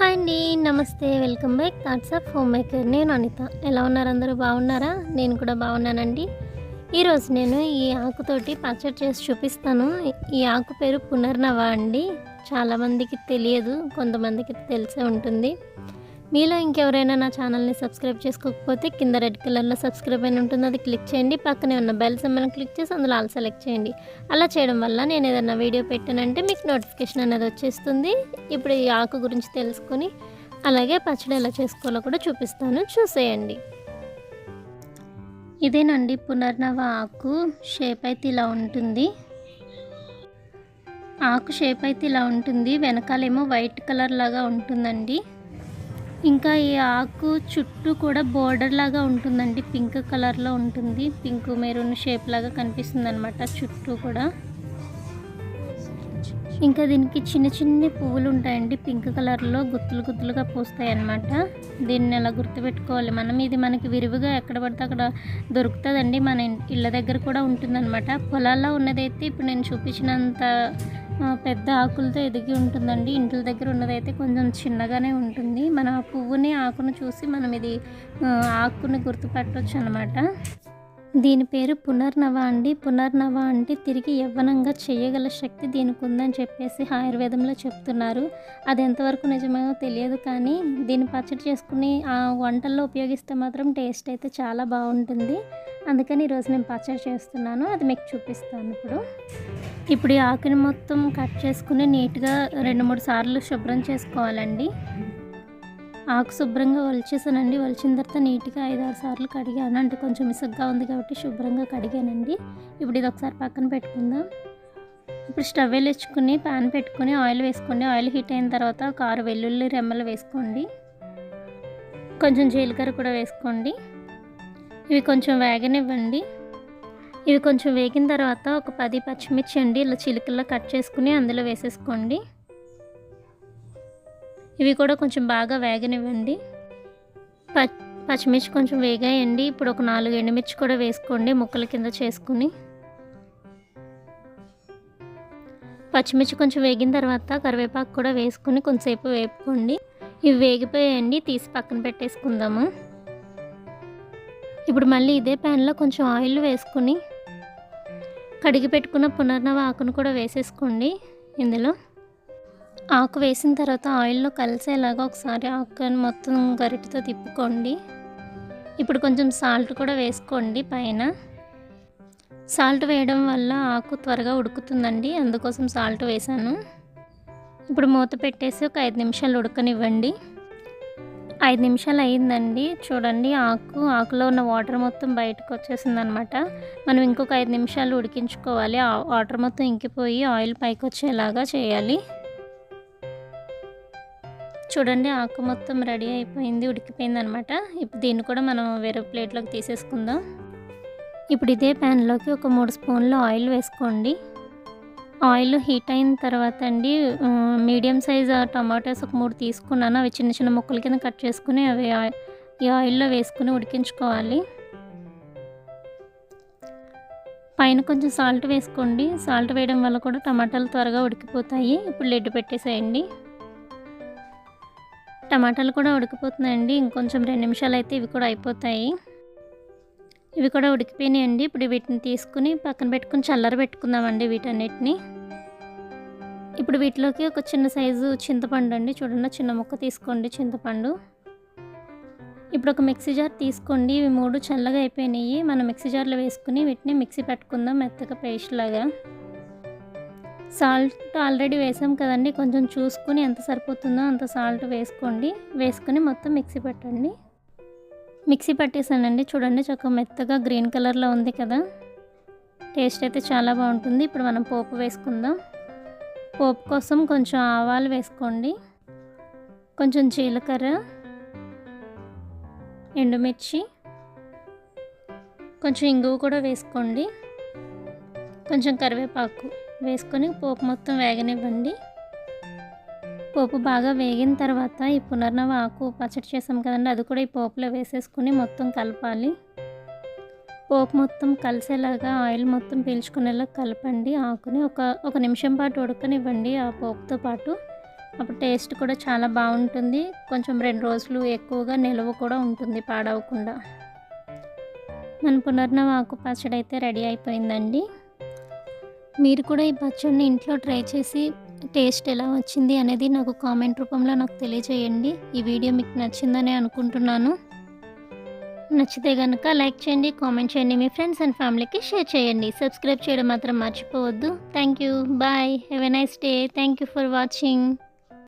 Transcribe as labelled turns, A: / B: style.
A: Hi అండి. నమస్తే. Welcome back. Thoughts of homemaker. నేను అనిత. ఎలా ఉన్నారు అందరూ? బాగున్నారా? నేను కూడా బాగున్నానండి. ఈరోజు నేను ఈ ఆకుతోటి పచ్చడి చేసి చూపిస్తాను. ఈ ఆకు పేరు పునర్నవ అండి. చాలామందికి తెలియదు. కొంతమందికి తెలిసే ఉంటుంది. మీలో ఇంకెవరైనా నా ఛానల్ని సబ్స్క్రైబ్ చేసుకోకపోతే కింద రెడ్ కలర్లో సబ్స్క్రైబ్ అని ఉంటుంది అది క్లిక్ చేయండి. పక్కనే ఉన్న బెల్ సింబల్ని క్లిక్ చేసి అందులో ఆల్ సెలెక్ట్ చేయండి. అలా చేయడం వల్ల నేను ఏదైనా వీడియో పెట్టానంటే మీకు నోటిఫికేషన్ అనేది వచ్చేస్తుంది. ఇప్పుడు ఈ ఆకు గురించి తెలుసుకొని అలాగే పచ్చడి ఎలా చేసుకోవాలో కూడా చూపిస్తాను. చూసేయండి. ఇదేనండి పునర్నవ ఆకు షేప్ అయితే ఇలా ఉంటుంది. ఆకు షేప్ అయితే ఇలా ఉంటుంది. వెనకాలేమో వైట్ కలర్ లాగా ఉంటుందండి. ఇంకా ఈ ఆకు చుట్టూ కూడా బోర్డర్ లాగా ఉంటుందండి. పింక్ కలర్లో ఉంటుంది. పింక్ మెరూన్ షేప్ లాగా కనిపిస్తుంది అనమాట చుట్టూ కూడా. ఇంకా దీనికి చిన్న చిన్న పువ్వులు ఉంటాయండి. పింక్ కలర్లో గుత్తులు గుత్తులుగా పూస్తాయి అన్నమాట దీన్ని అలా గుర్తుపెట్టుకోవాలి మనం? ఇది మనకి విరివిగా ఎక్కడ పడితే అక్కడ దొరుకుతుందండి. మన ఇళ్ళ దగ్గర కూడా ఉంటుందన్నమాట. పొలాల్లో ఉన్నదైతే ఇప్పుడు నేను చూపించినంత పెద్ద ఆకులతో ఎదిగి ఉంటుందండి. ఇంట్ల దగ్గర ఉన్నదైతే కొంచెం చిన్నగానే ఉంటుంది. మన పువ్వుని ఆకును చూసి మనం ఇది ఆకుని గుర్తుపట్టవచ్చు అనమాట దీని పేరు పునర్నవ అండి. పునర్నవ అంటే తిరిగి యవ్వనంగా చేయగల శక్తి దీనికి ఉందని చెప్పేసి ఆయుర్వేదంలో చెప్తున్నారు. అది ఎంతవరకు నిజమేమో తెలియదు కానీ దీన్ని పచ్చడి చేసుకుని ఆ వంటల్లో ఉపయోగిస్తే మాత్రం టేస్ట్ అయితే చాలా బాగుంటుంది. అందుకని ఈరోజు నేను పచ్చడి చేస్తున్నాను. అది మీకు చూపిస్తాను ఇప్పుడు. ఇప్పుడు ఈ ఆకుని మొత్తం కట్ చేసుకుని నీట్గా రెండు మూడు సార్లు శుభ్రం చేసుకోవాలండి. ఆకు శుభ్రంగా వలిచేసానండి. వలిచిన తర్వాత నీట్గా ఐదు ఆరు సార్లు కడిగాను. అంటే కొంచెం ఇసుగ్గా ఉంది కాబట్టి శుభ్రంగా కడిగానండి. ఇప్పుడు ఇది ఒకసారి పక్కన పెట్టుకుందాం. ఇప్పుడు స్టవ్ వెలిగించుకుని ప్యాన్ పెట్టుకుని ఆయిల్ వేసుకోండి. ఆయిల్ హీట్ అయిన తర్వాత ఒక ఆరు వెల్లుల్లి రెమ్మలు వేసుకోండి. కొంచెం జీలకర్ర కూడా వేసుకోండి. ఇవి కొంచెం వేగనివ్వండి. ఇవి కొంచెం వేగిన తర్వాత ఒక పది పచ్చిమిర్చి అండి. ఇలా చిలుకల్లో కట్ చేసుకుని అందులో వేసేసుకోండి. ఇవి కూడా కొంచెం బాగా వేగనివ్వండి. పచ్చిమిర్చి కొంచెం వేగాయండి. ఇప్పుడు ఒక నాలుగు ఎండుమిర్చి కూడా వేసుకోండి ముక్కల కింద చేసుకుని. పచ్చిమిర్చి కొంచెం వేగిన తర్వాత కరివేపాకు కూడా వేసుకుని కొంచెంసేపు వేపుకోండి. ఇవి వేగిపోయాయండి తీసి పక్కన పెట్టేసుకుందాము. ఇప్పుడు మళ్ళీ ఇదే ప్యాన్లో కొంచెం ఆయిల్ వేసుకుని కడిగి పెట్టుకున్న పునర్నవ ఆకును కూడా వేసేసుకోండి ఇందులో. ఆకు వేసిన తర్వాత ఆయిల్లో కలిసేలాగా ఒకసారి ఆకుని మొత్తం గరిటితో తిప్పుకోండి. ఇప్పుడు కొంచెం సాల్ట్ కూడా వేసుకోండి పైన. సాల్ట్ వేయడం వల్ల ఆకు త్వరగా ఉడుకుతుందండి అందుకోసం సాల్ట్ వేసాను ఇప్పుడు మూత పెట్టేసి ఒక ఐదు నిమిషాలు ఉడకనివ్వండి. ఐదు నిమిషాలు అయిందండి. చూడండి ఆకు ఆకులో ఉన్న వాటర్ మొత్తం బయటకు వచ్చేసింది అనమాట మనం ఇంకొక ఐదు నిమిషాలు ఉడికించుకోవాలి. ఆ వాటర్ మొత్తం ఇంకిపోయి ఆయిల్ పైకి వచ్చేలాగా చేయాలి. చూడండి ఆకు మొత్తం రెడీ అయిపోయింది ఉడికిపోయింది అనమాట ఇప్పుడు దీన్ని కూడా మనం వేరే ప్లేట్లోకి తీసేసుకుందాం. ఇప్పుడు ఇదే ప్యాన్లోకి ఒక మూడు స్పూన్లు ఆయిల్ వేసుకోండి. ఆయిల్ హీట్ అయిన తర్వాత అండి మీడియం సైజ్ టమాటోస్ ఒక మూడు తీసుకున్నాను. అవి చిన్న చిన్న ముక్కల కింద కట్ చేసుకుని అవి ఈ ఆయిల్లో వేసుకుని ఉడికించుకోవాలి. పైన కొంచెం సాల్ట్ వేసుకోండి. సాల్ట్ వేయడం వల్ల కూడా టమాటాలు త్వరగా ఉడికిపోతాయి. ఇప్పుడు లెడ్ పెట్టేసేయండి. టమాటాలు కూడా ఉడికిపోతున్నాయండి. ఇంకొంచెం రెండు నిమిషాలు అయితే ఇవి కూడా అయిపోతాయి. ఇవి కూడా ఉడికిపోయినాయండి. ఇప్పుడు వీటిని తీసుకుని పక్కన పెట్టుకుని చల్లర పెట్టుకుందామండి వీటన్నిటిని. ఇప్పుడు వీటిలోకి ఒక చిన్న సైజు చింతపండు అండి. చూడండి చిన్న ముక్క తీసుకోండి చింతపండు. ఇప్పుడు ఒక మిక్సీ జార్ తీసుకోండి. ఇవి మూడు చల్లగా అయిపోయినాయి. మనం మిక్సీ జార్లో వేసుకుని వీటిని మిక్సీ పెట్టుకుందాం మెత్తగా పేస్ట్ లాగా. సాల్ట్ ఆల్రెడీ వేసాం కదండి. కొంచెం చూసుకుని ఎంత సరిపోతుందో అంత సాల్ట్ వేసుకోండి. వేసుకుని మొత్తం మిక్సీ పెట్టండి. మిక్సీ పట్టేసానండి. చూడండి చక్క మెత్తగా గ్రీన్ కలర్లో ఉంది కదా. టేస్ట్ అయితే చాలా బాగుంటుంది. ఇప్పుడు మనం పోపు వేసుకుందాం. పోపు కోసం కొంచెం ఆవాలు వేసుకోండి. కొంచెం జీలకర్ర ఎండుమిర్చి కొంచెం ఇంగువ కూడా వేసుకోండి. కొంచెం కరివేపాకు. వేసుకొని పోపు మొత్తం వేగనివ్వండి. పోపు బాగా వేగిన తర్వాత ఈ పునర్నవ ఆకు పచ్చడి చేసాం కదండి అది కూడా ఈ పోపులో వేసేసుకుని మొత్తం కలపాలి. పోపు మొత్తం కలిసేలాగా ఆయిల్ మొత్తం పీల్చుకునేలా కలపండి ఆకుని. ఒక ఒక నిమిషం పాటు ఉడకనివ్వండి ఆ పోపుతో పాటు. అప్పుడు టేస్ట్ కూడా చాలా బాగుంటుంది. కొంచెం రెండు రోజులు ఎక్కువగా నిల్వ కూడా ఉంటుంది పాడవకుండా. మన పునర్నవ ఆకు పచ్చడి అయితే రెడీ అయిపోయిందండి. మీరు కూడా ఈ పచ్చడిని ఇంట్లో ట్రై చేసి టేస్ట్ ఎలా వచ్చింది అనేది నాకు కామెంట్ రూపంలో నాకు తెలియజేయండి. ఈ వీడియో మీకు నచ్చిందని అనుకుంటున్నాను. నచ్చితే కనుక లైక్ చేయండి కామెంట్ చేయండి మీ ఫ్రెండ్స్ అండ్ ఫ్యామిలీకి షేర్ చేయండి. సబ్స్క్రైబ్ చేయడం మాత్రం మర్చిపోవద్దు. Thank you. Bye. Have a nice day. Thank you for watching.